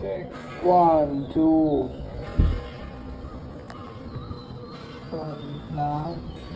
six, one, two, one, nine.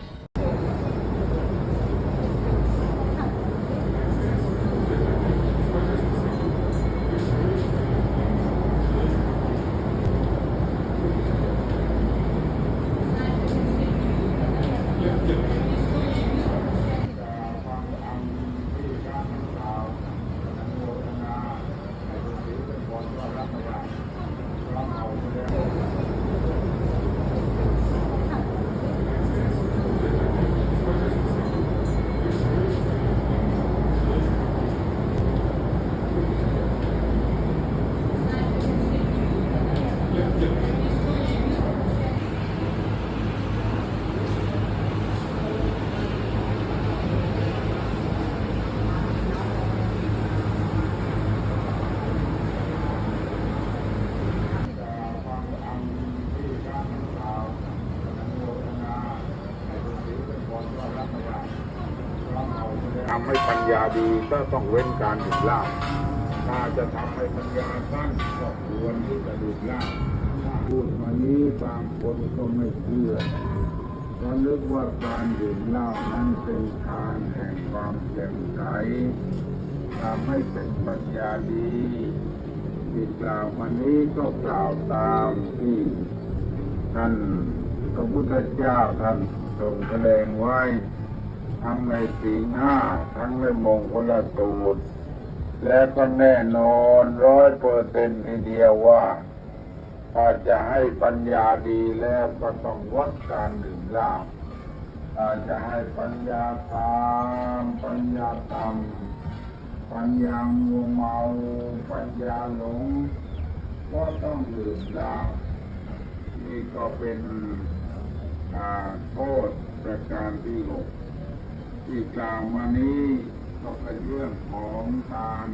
ทำให้ปัญญาดีก็ต้องเว้นการดื่มเหล้าถ้าจะทำให้ปัญญาสั้นก็ควรที่จะดื่มเหล้า พูดมานี้บางคนก็ไม่เชื่อก็นึกว่าการดื่มเหล้านั้นเป็นทางแห่งความแจ่มใสทำให้เป็นปัญญาดีที่กล่าวมานี้ก็กล่าวตามที่ท่านพระพุทธเจ้าท่านทรงแสดงไว้ ทั้งในสีหน้าทั้งในมงคลสูตรและก็แน่นอนร้อยเปอร์เซ็นต์ทีเดียวว่า ถ้าจะให้ปัญญาดีแล้วก็ต้องวัดการดื่มเหล้าถ้าจะให้ปัญญาตามปัญญาตามปัญญามัวเมาปัญญาหลงก็ต้องดื่มเหล้านี่ก็เป็นโทษประการที่หกที่กล่าวมานี้ก็เป็นเรื่องของการ